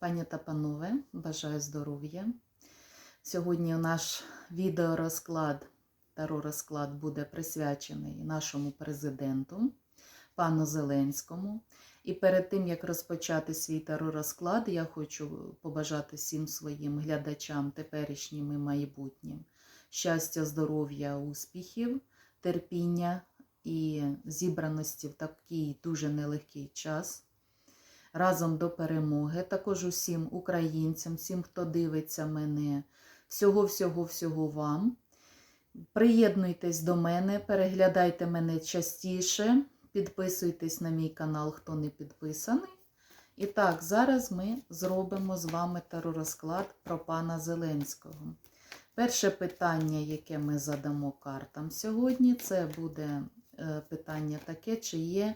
Пані та панове, бажаю здоров'я. Сьогодні наш відеорозклад, таро-розклад буде присвячений нашому президенту, пану Зеленському. І перед тим, як розпочати свій таро-розклад, я хочу побажати всім своїм глядачам, теперішнім і майбутнім, щастя, здоров'я, успіхів, терпіння і зібраності в такий дуже нелегкий час разом до перемоги. Також усім українцям, всім, хто дивиться мене, всього-всього-всього вам. Приєднуйтесь до мене, переглядайте мене частіше, підписуйтесь на мій канал, хто не підписаний. І так, зараз ми зробимо з вами теророзклад про пана Зеленського. Перше питання, яке ми задамо картам сьогодні, це буде е, питання таке, чи є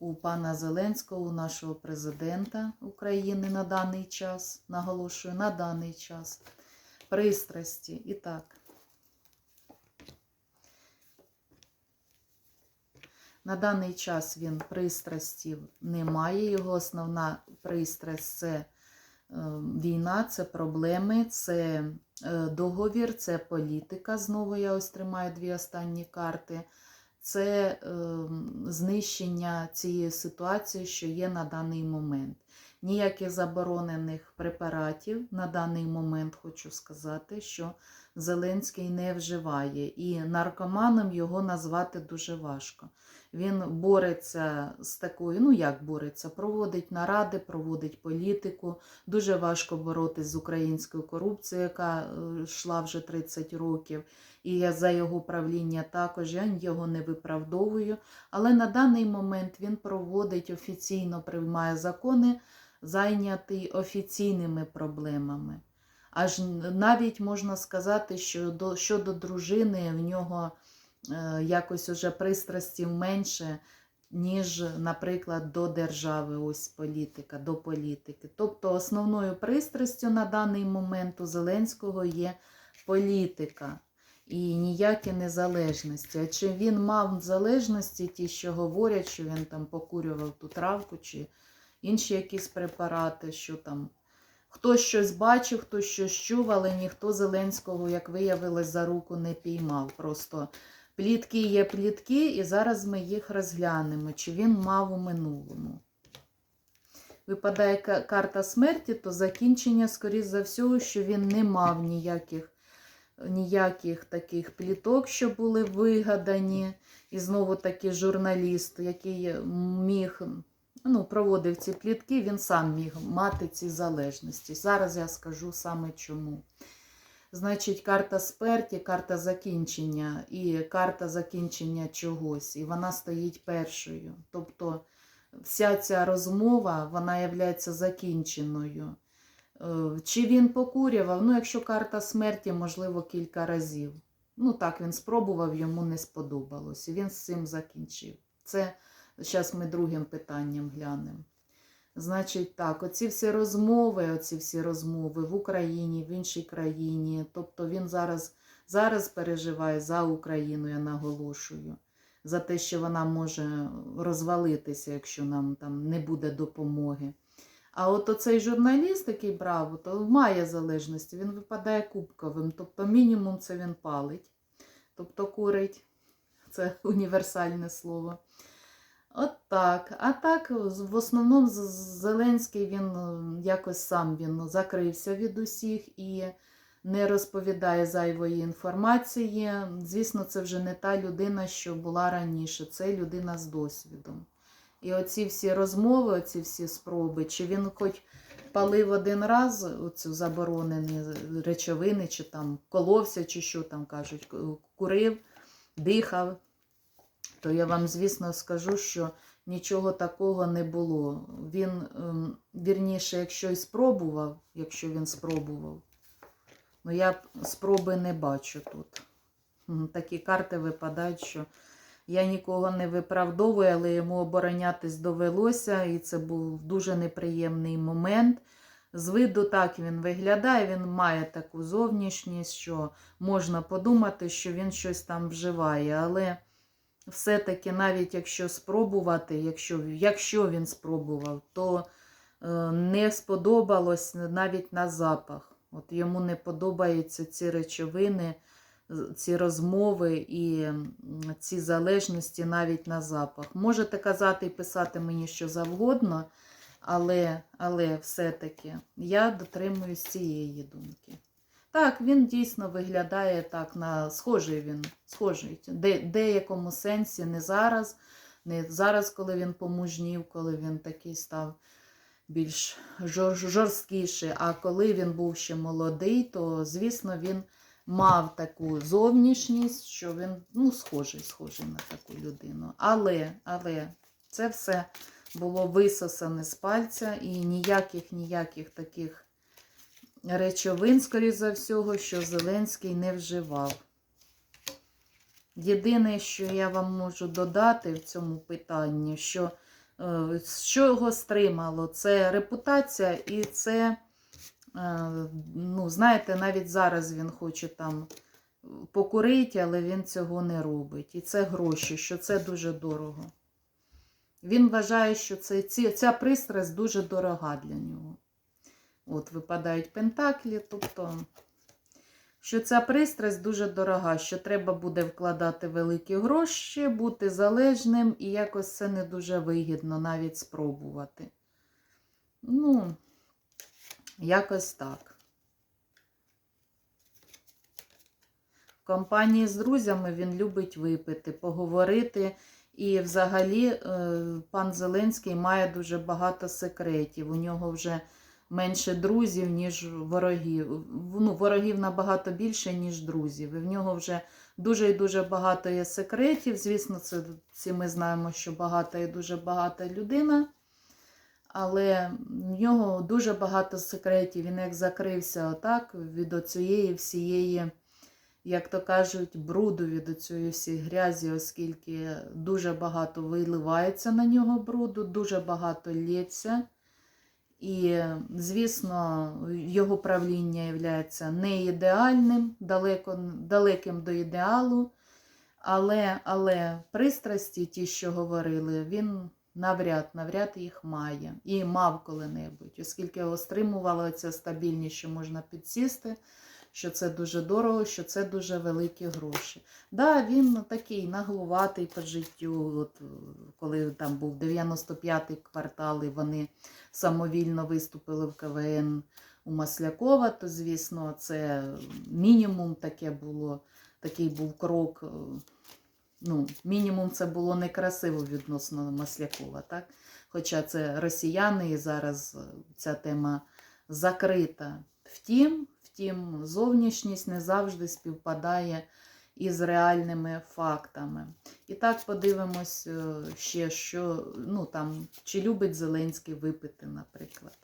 у пана Зеленського, у нашого президента України на даний час, наголошую, на даний час, пристрасті. І так. На даний час він пристрастів не має. Його основна пристрасть це е, війна, це проблеми, це е, договір, це політика. Знову я ось тримаю дві останні карти це е, знищення цієї ситуації, що є на даний момент. Ніяких заборонених препаратів на даний момент хочу сказати, що Зеленський не вживає, і наркоманом його назвати дуже важко. Він бореться з такою, ну як бореться, проводить наради, проводить політику. Дуже важко боротись з українською корупцією, яка е, йшла вже 30 років. І я за його правління також я його не виправдовую. Але на даний момент він проводить офіційно приймає закони, зайнятий офіційними проблемами. Аж навіть можна сказати, що до, щодо дружини в нього е, якось уже пристрастів менше, ніж, наприклад, до держави, ось політика, до політики. Тобто основною пристрастю на даний момент у Зеленського є політика і ніякі незалежності. А чи він мав залежності, ті, що говорять, що він там покурював ту травку, чи інші якісь препарати, що там. Хтось щось бачив, хтось щось чув, але ніхто Зеленського, як виявилось, за руку не піймав. Просто плітки є плітки, і зараз ми їх розглянемо, чи він мав у минулому. Випадає карта смерті, то закінчення, скоріш за всього, що він не мав ніяких ніяких таких пліток, що були вигадані. І знову таки журналіст, який міг ну, проводив ці плітки, він сам міг мати ці залежності. Зараз я скажу саме чому. Значить, карта смерті, карта закінчення і карта закінчення чогось. І вона стоїть першою. Тобто вся ця розмова вона є закінченою. Е, чи він покурював? Ну, якщо карта смерті, можливо, кілька разів. Ну, так, він спробував, йому не сподобалось. І він з цим закінчив. Це зараз ми другим питанням глянемо. Значить, так, оці всі розмови, оці всі розмови в Україні, в іншій країні. Тобто він зараз зараз переживає за Україну, я наголошую, за те, що вона може розвалитися, якщо нам там не буде допомоги. А от оцей журналіст, який брав, то має залежності, він випадає кубковим. Тобто мінімум це він палить. Тобто курить. Це універсальне слово. От так. А так, в основному, Зеленський він якось сам він закрився від усіх і не розповідає зайвої інформації. Звісно, це вже не та людина, що була раніше. Це людина з досвідом. І оці всі розмови, оці всі спроби, чи він хоч палив один раз оцю заборонені речовини, чи там коловся, чи що там кажуть, курив, дихав, то я вам, звісно, скажу, що нічого такого не було. Він, ем, вірніше, якщо і спробував, якщо він спробував, ну я спроби не бачу тут. Такі карти випадають, що я нікого не виправдовую, але йому оборонятись довелося, і це був дуже неприємний момент. З виду так він виглядає, він має таку зовнішність, що можна подумати, що він щось там вживає. Але все-таки, навіть якщо спробувати, якщо якщо він спробував, то е, не сподобалось навіть на запах. От йому не подобаються ці речовини, ці розмови і ці залежності навіть на запах. Можете казати і писати мені що завгодно, але, але все-таки я дотримуюсь цієї думки. Так, він дійсно виглядає так на схожий він, схожий. Де, деякому сенсі не зараз, не зараз, коли він помужнів, коли він такий став більш жор, жорсткіший. А коли він був ще молодий, то звісно він мав таку зовнішність, що він ну, схожий, схожий на таку людину. Але, але це все було висосане з пальця і ніяких ніяких таких речовин, скоріш за всього, що Зеленський не вживав. Єдине, що я вам можу додати в цьому питанні, що е, що його стримало, це репутація і це, е, ну, знаєте, навіть зараз він хоче там покурити, але він цього не робить. І це гроші, що це дуже дорого. Він вважає, що це, ця пристрасть дуже дорога для нього. От випадають пентаклі, тобто, що ця пристрасть дуже дорога, що треба буде вкладати великі гроші, бути залежним, і якось це не дуже вигідно навіть спробувати. Ну, якось так. В компанії з друзями він любить випити, поговорити. І взагалі е, пан Зеленський має дуже багато секретів. У нього вже менше друзів, ніж ворогів. Ну, ворогів набагато більше, ніж друзів. І в нього вже дуже і дуже багато є секретів. Звісно, це всі ми знаємо, що багата і дуже багата людина. Але в нього дуже багато секретів. Він як закрився отак від оцієї всієї, як то кажуть, бруду від цієї всієї грязі, оскільки дуже багато виливається на нього бруду, дуже багато лється. І, звісно, його правління є не ідеальним, далеко, далеким до ідеалу. Але, але пристрасті, ті, що говорили, він навряд, навряд їх має. І мав коли-небудь, оскільки його стримувала ця стабільність, що можна підсісти, що це дуже дорого, що це дуже великі гроші. Да, він такий наглуватий по життю. От, коли там був 95-й квартал, і вони самовільно виступили в КВН у Маслякова, то, звісно, це мінімум таке було, такий був крок. е, Ну, мінімум це було некрасиво відносно Маслякова, так? Хоча це росіяни, і зараз е, ця тема закрита. Втім, втім, зовнішність не завжди співпадає із реальними фактами. І так подивимось е, ще, що ну там, чи любить Зеленський випити, наприклад.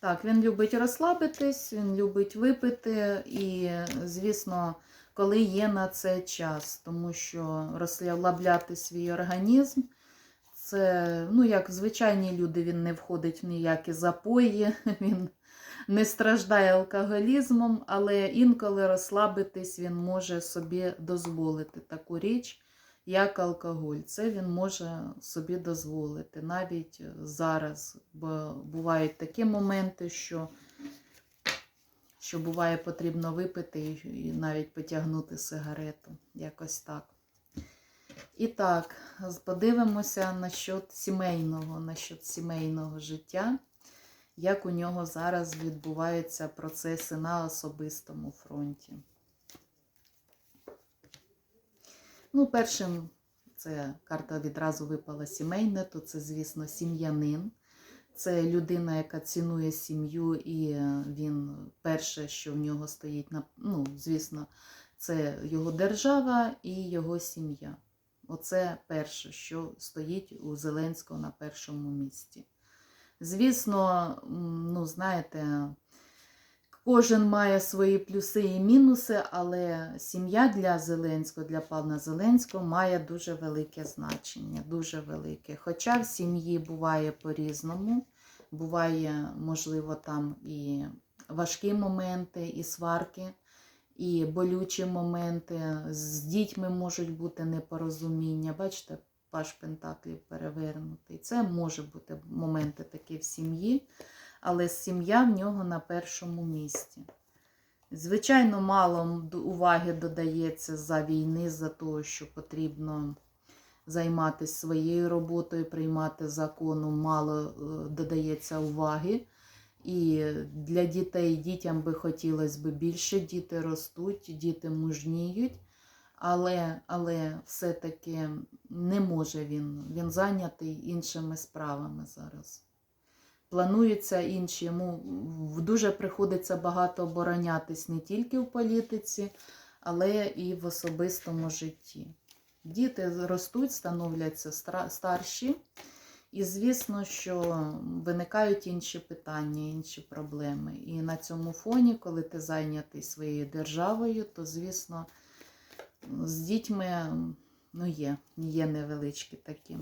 Так, він любить розслабитись, він любить випити, і, звісно, коли є на це час, тому що розслабляти свій організм. Це, ну, як звичайні люди, він не входить в ніякі запої, він не страждає алкоголізмом, але інколи розслабитись він може собі дозволити таку річ, як алкоголь. Це він може собі дозволити навіть зараз. Бо бувають такі моменти, що, що буває потрібно випити і навіть потягнути сигарету. Якось так. І так, подивимося насчет сімейного, насчет сімейного життя, як у нього зараз відбуваються процеси на особистому фронті. Ну, першим це карта відразу випала сімейне, то це, звісно, сім'янин. Це людина, яка цінує сім'ю, і він перше, що в нього стоїть, ну, звісно, це його держава і його сім'я. Оце перше, що стоїть у Зеленського на першому місці. Звісно, ну, знаєте, кожен має свої плюси і мінуси, але сім'я для Зеленського, для пана Зеленського має дуже велике значення, дуже велике. Хоча в сім'ї буває по-різному, буває, можливо, там і важкі моменти, і сварки. і болючі моменти. З дітьми можуть бути непорозуміння. Бачите, паш Пентаклів перевернутий. Це може бути моменти такі в сім'ї, але сім'я в нього на першому місці. Звичайно, мало уваги додається за війни, за того, що потрібно займатися своєю роботою, приймати закону, мало е, додається уваги. І для дітей, дітям би хотілося б більше, діти ростуть, діти мужніють, але, але все-таки не може він. Він зайнятий іншими справами зараз. Плануються інші, йому дуже приходиться багато оборонятись не тільки в політиці, але і в особистому житті. Діти ростуть, становляться старші, і звісно, що виникають інші питання, інші проблеми. І на цьому фоні, коли ти зайнятий своєю державою, то, звісно, з дітьми ну, є, є невеличкі такі,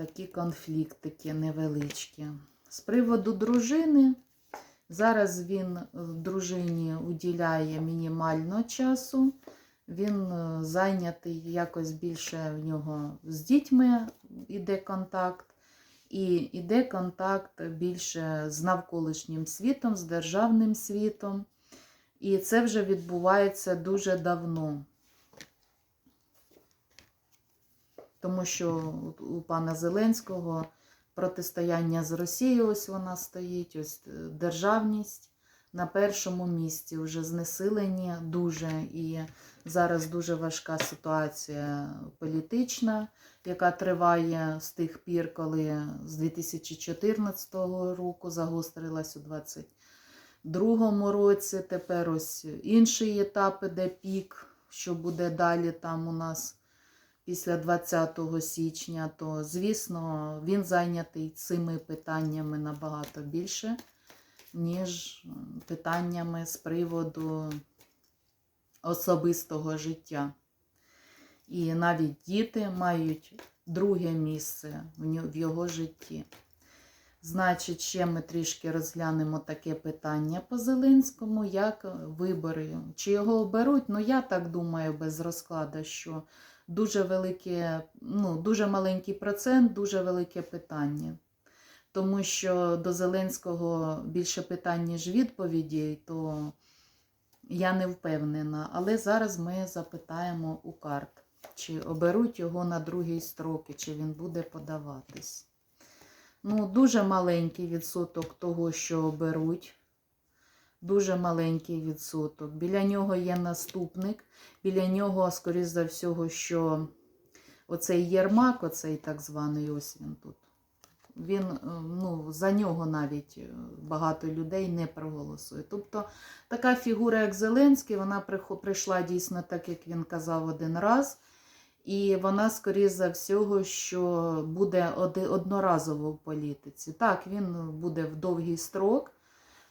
такі конфліктики невеличкі. З приводу дружини, зараз він дружині уділяє мінімально часу. Він е, зайнятий якось більше в нього з дітьми іде контакт, і іде контакт більше з навколишнім світом, з державним світом. І це вже відбувається дуже давно. Тому що у пана Зеленського протистояння з Росією, ось вона стоїть, ось е, державність на першому місці, вже знесилені дуже. І зараз дуже важка ситуація політична, яка триває з тих пір, коли з 2014 року загострилась у 2022 році. Тепер ось інший етап іде пік, що буде далі там у нас після 20 січня, то, звісно, він зайнятий цими питаннями набагато більше, ніж питаннями з приводу особистого життя. І навіть діти мають друге місце в його житті. Значить, ще ми трішки розглянемо таке питання по Зеленському, як вибори. Чи його оберуть? Ну, я так думаю, без розкладу, що дуже велике, ну, дуже маленький процент, дуже велике питання. Тому що до Зеленського більше питань, ніж відповідей, то я не впевнена. Але зараз ми запитаємо у карт, чи оберуть його на другий строки, чи він буде подаватись. Ну, дуже маленький відсоток того, що оберуть. Дуже маленький відсоток. Біля нього є наступник. Біля нього, скоріш за всього, що оцей Єрмак, оцей так званий, ось він тут. Він, е, ну, за нього навіть е, багато людей не проголосує. Тобто така фігура, як Зеленський, вона прийшла дійсно так, як він казав один раз. І вона, скоріш за всього, що буде одноразово в політиці. Так, він буде в довгий строк,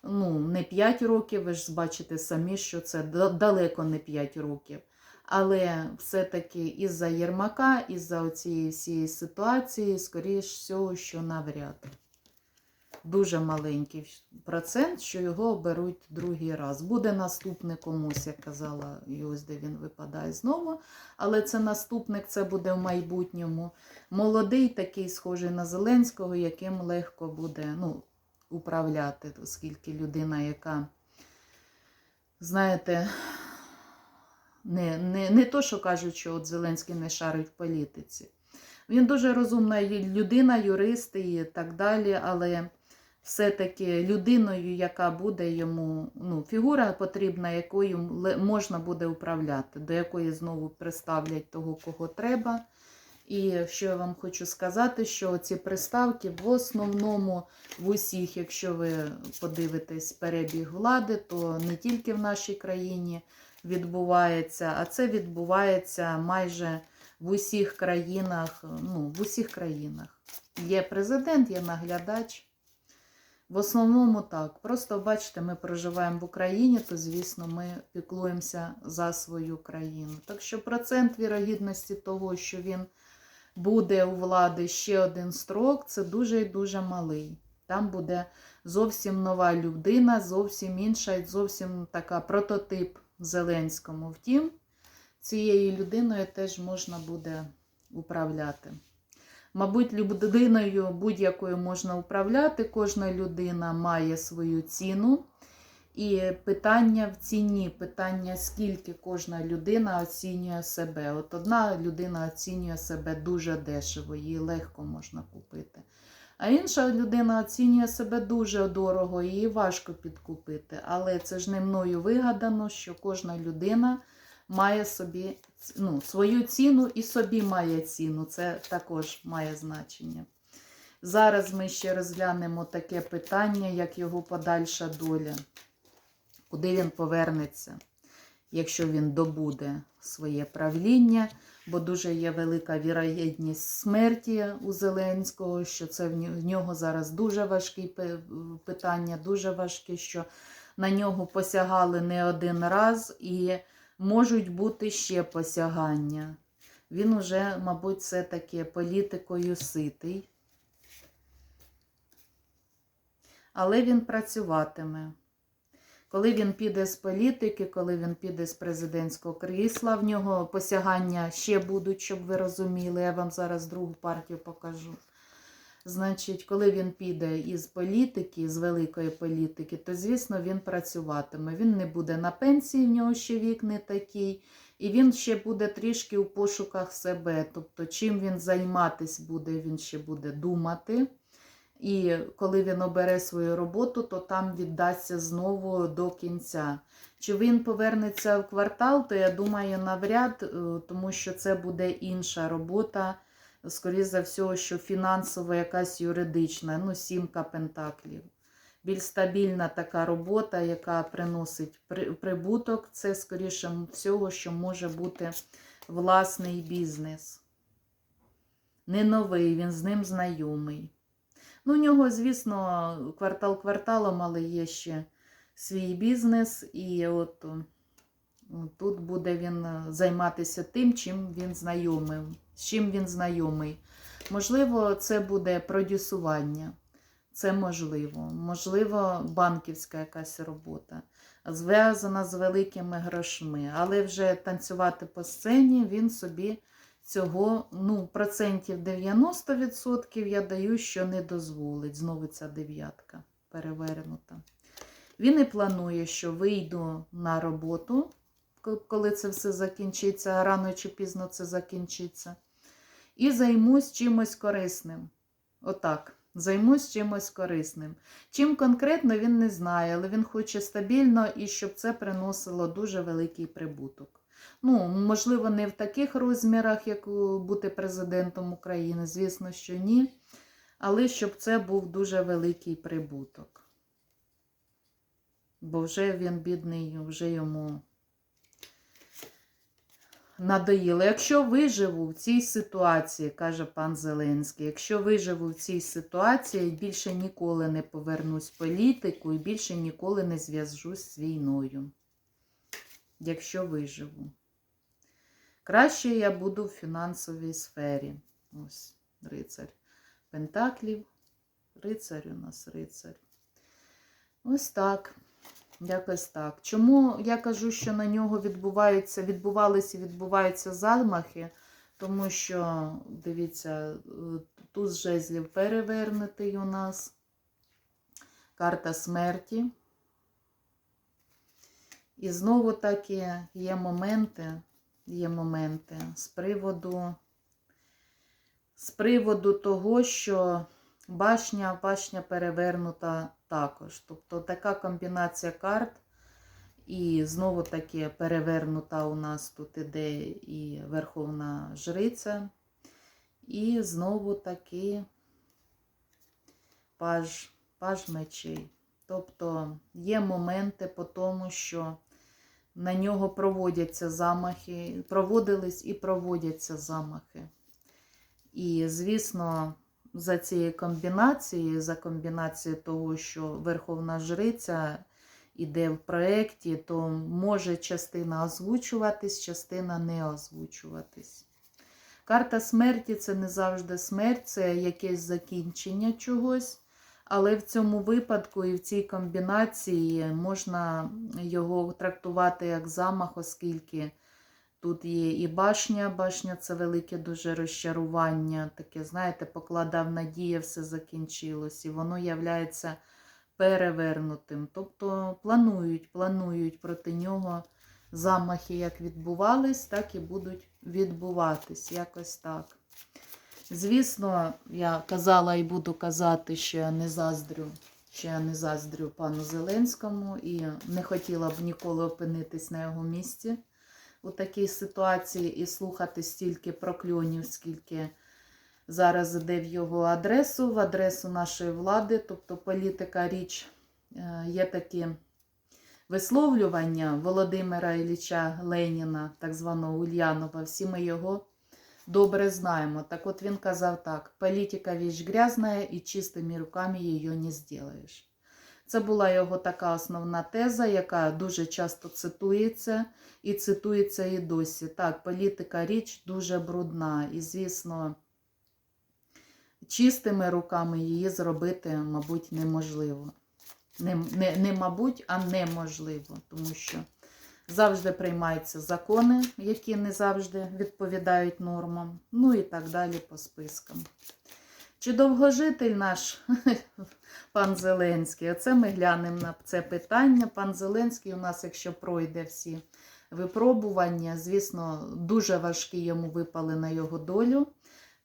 ну, не 5 років, ви ж бачите самі, що це далеко не 5 років. Але все-таки із-за Єрмака, із-за цієї всієї ситуації, скоріш всього, що навряд. Дуже маленький процент, що його оберуть другий раз. Буде наступник комусь, як казала, і де він випадає знову. Але це наступник, це буде в майбутньому. Молодий, такий схожий на Зеленського, яким легко буде ну, управляти, оскільки людина, яка, знаєте, не, не, не то, що кажуть, що от Зеленський не шарить в політиці. Він дуже розумна людина, юрист і так далі, але все-таки людиною, яка буде йому, ну, фігура потрібна, якою можна буде управляти, до якої знову приставлять того, кого треба. І що я вам хочу сказати, що ці приставки в основному в усіх, якщо ви подивитесь перебіг влади, то не тільки в нашій країні відбувається, а це відбувається майже в усіх країнах. Ну, в усіх країнах. Є президент, є наглядач. В основному так. Просто бачите, ми проживаємо в Україні, то, звісно, ми піклуємося за свою країну. Так що процент вірогідності того, що він буде у влади ще один строк, це дуже і дуже малий. Там буде зовсім нова людина, зовсім інша, зовсім така прототип Зеленському. Втім, цією людиною теж можна буде управляти. Мабуть, людиною будь-якою можна управляти, кожна людина має свою ціну. І питання в ціні, питання, скільки кожна людина оцінює себе. От одна людина оцінює себе дуже дешево, її легко можна купити. А інша людина оцінює себе дуже дорого, її важко підкупити. Але це ж не мною вигадано, що кожна людина має собі ну, свою ціну і собі має ціну. Це також має значення. Зараз ми ще розглянемо таке питання, як його подальша доля. Куди він повернеться, якщо він добуде своє правління, бо дуже є велика вірогідність смерті у Зеленського, що це в нього зараз дуже важкі питання, дуже важкі, що на нього посягали не один раз і можуть бути ще посягання. Він уже, мабуть, все-таки політикою ситий. Але він працюватиме. Коли він піде з політики, коли він піде з президентського крісла, в нього посягання ще будуть, щоб ви розуміли. Я вам зараз другу партію покажу. Значить, коли він піде із політики, з великої політики, то, звісно, він працюватиме. Він не буде на пенсії, в нього ще вік не такий, і він ще буде трішки у пошуках себе. Тобто, чим він займатись буде, він ще буде думати. І коли він обере свою роботу, то там віддасться знову до кінця. Чи він повернеться в квартал, то я думаю, навряд, е, тому що це буде інша робота. Скоріше за все, що фінансово якась юридична, ну, сімка пентаклів. Більш стабільна така робота, яка приносить прибуток, це, скоріше всього, що може бути власний бізнес. Не новий, він з ним знайомий. Ну, у нього, звісно, квартал кварталом, але є ще свій бізнес, і от тут буде він займатися тим, чим він знайомий. З чим він знайомий. Можливо, це буде продюсування. Це можливо. Можливо, банківська якась робота, зв'язана з великими грошми. Але вже танцювати по сцені він собі цього ну, процентів 90% я даю, що не дозволить. Знову ця дев'ятка перевернута. Він і планує, що вийду на роботу, коли це все закінчиться, рано чи пізно це закінчиться. І займусь чимось корисним. Отак. Займусь чимось корисним. Чим конкретно він не знає, але він хоче стабільно і щоб це приносило дуже великий прибуток. Ну, можливо, не в таких розмірах, як бути президентом України, звісно, що ні. Але щоб це був дуже великий прибуток. Бо вже він бідний, вже йому надоїло. Якщо виживу в цій ситуації, каже пан Зеленський, якщо виживу в цій ситуації, більше ніколи не повернусь в політику і більше ніколи не зв'яжусь з війною. Якщо виживу. Краще я буду в фінансовій сфері. Ось, рицарь Пентаклів. Рицарь у нас рицарь. Ось так. Якось так. Чому я кажу, що на нього відбуваються, відбувалися і відбуваються замахи? Тому що, дивіться, туз жезлів перевернутий у нас. Карта смерті. І знову таки є моменти, є моменти з приводу, з приводу того, що башня, башня перевернута також. Тобто така комбінація карт. І знову таки перевернута у нас тут іде і Верховна Жриця. І знову таки паж, паж мечей. Тобто є моменти по тому, що на нього проводяться замахи, проводились і проводяться замахи. І, звісно, за цією комбінацією, за комбінацією того, що Верховна Жриця іде в проєкті, то може частина озвучуватись, частина не озвучуватись. Карта смерті це не завжди смерть, це якесь закінчення чогось. Але в цьому випадку і в цій комбінації можна його трактувати як замах, оскільки тут є і башня. Башня це велике дуже розчарування. Таке, знаєте, покладав надія, все закінчилось, і воно являється перевернутим. Тобто планують, планують проти нього замахи, як відбувались, так і будуть відбуватись. Якось так. Звісно, я казала і буду казати, що я не заздрю, що я не заздрю пану Зеленському і не хотіла б ніколи опинитись на його місці у такій ситуації і слухати стільки прокльонів, скільки зараз іде в його адресу, в адресу нашої влади, тобто політика річ. Е, Є такі висловлювання Володимира Ілліча Леніна, так званого Ульянова. Всі ми його добре знаємо. Так от він казав так: політика віч грязна і чистими руками її не зробиш. Це була його така основна теза, яка дуже часто цитується, і цитується і досі. Так, політика річ дуже брудна, і, звісно, чистими руками її зробити, мабуть, неможливо. Не, не, не мабуть, а неможливо, тому що завжди приймаються закони, які не завжди відповідають нормам, ну і так далі по спискам. Чи довгожитель наш пан Зеленський? Оце ми глянемо на це питання. Пан Зеленський у нас, якщо пройде всі випробування, звісно, дуже важкі йому випали на його долю,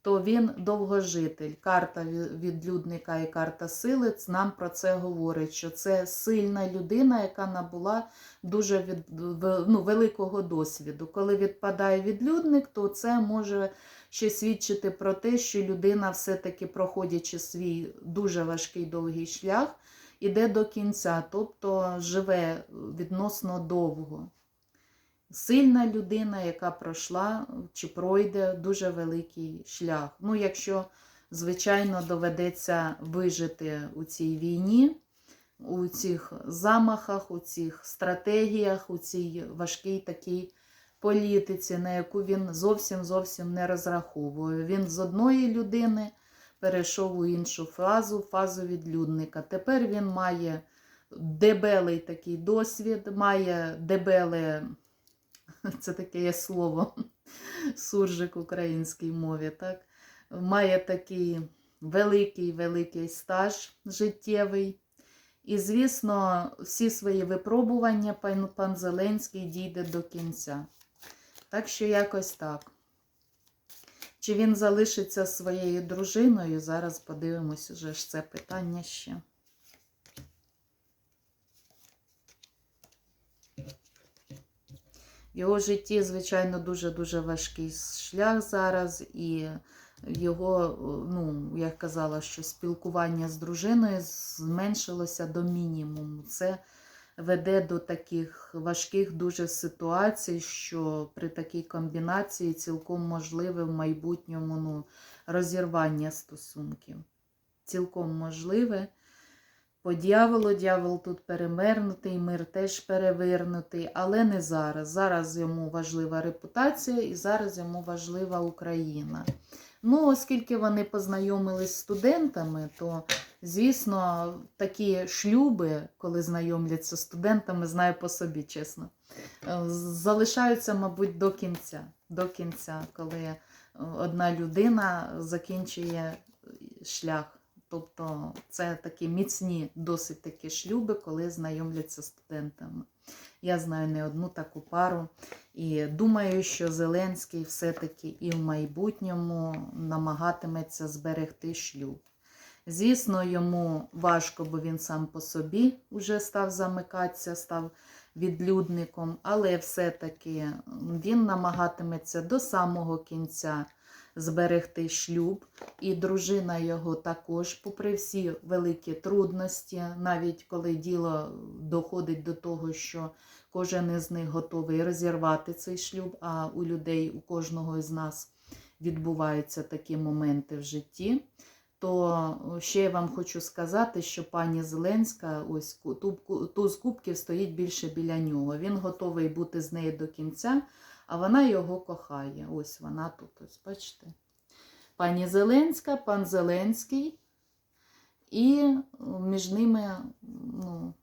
то він довгожитель. Карта ві- відлюдника і карта сили нам про це говорить, що це сильна людина, яка набула дуже від, ну, великого досвіду. Коли відпадає відлюдник, то це може ще свідчити про те, що людина, все-таки проходячи свій дуже важкий довгий шлях, іде до кінця, тобто живе відносно довго. Сильна людина, яка пройшла чи пройде дуже великий шлях. Ну, якщо, звичайно, доведеться вижити у цій війні, у цих замахах, у цих стратегіях, у цій важкій такій політиці, на яку він зовсім зовсім не розраховує. Він з одної людини перейшов у іншу фазу, фазу відлюдника. Тепер він має дебелий такий досвід, має дебеле, це таке є слово, суржик в українській мові, так? має такий великий великий стаж життєвий. І, звісно, всі свої випробування пан, пан Зеленський дійде до кінця. Так що якось так. Чи він залишиться своєю дружиною? Зараз подивимось уже ж це питання ще. Його житті, звичайно, дуже-дуже важкий шлях зараз, і його, ну, я казала, що спілкування з дружиною зменшилося до мінімуму. Це веде до таких важких дуже ситуацій, що при такій комбінації цілком можливе в майбутньому ну, розірвання стосунків. Цілком можливе. По дьяволу, дьявол тут перемернутий, мир теж перевернутий, але не зараз. Зараз йому важлива репутація і зараз йому важлива Україна. Ну, оскільки вони познайомились з студентами, то, звісно, такі шлюби, коли знайомляться з студентами, знаю по собі, чесно, е, залишаються, мабуть, до кінця. До кінця, коли е, одна людина закінчує шлях. Тобто це такі міцні, досить такі шлюби, коли знайомляться студентами. Я знаю не одну таку пару. І думаю, що Зеленський все-таки і в майбутньому намагатиметься зберегти шлюб. Звісно, йому важко, бо він сам по собі вже став замикатися, став відлюдником, але все-таки він намагатиметься до самого кінця зберегти шлюб, і дружина його також, попри всі великі трудності, навіть коли діло доходить до того, що кожен із них готовий розірвати цей шлюб, а у людей, у кожного із нас відбуваються такі моменти в житті. То ще я вам хочу сказати, що пані Зеленська, ось туз кубків стоїть більше біля нього. Він готовий бути з нею до кінця, а вона його кохає. Ось вона тут, ось бачите. Пані Зеленська, пан Зеленський. і між ними ну,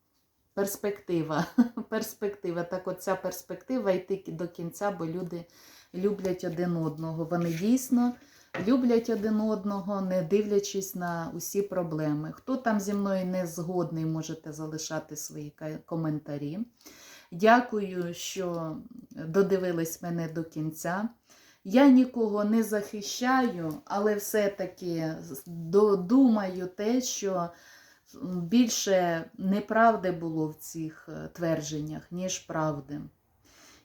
перспектива. перспектива. Так, от ця перспектива йти до кінця, бо люди люблять один одного. Вони дійсно люблять один одного, не дивлячись на усі проблеми. Хто там зі мною не згодний, можете залишати свої коментарі. Дякую, що додивились мене до кінця. Я нікого не захищаю, але все-таки до- думаю те, що більше неправди було в цих е, твердженнях, ніж правди.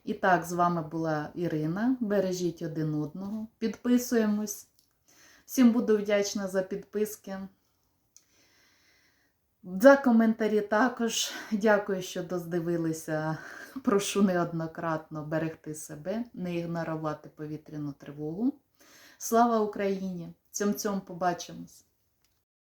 І так, з вами була Ірина. Бережіть один одного. Підписуємось. Всім буду вдячна за підписки. За коментарі також. Дякую, що доздивилися. Прошу неоднократно берегти себе, не ігнорувати повітряну тривогу. Слава Україні! Цьом-цьом побачимось!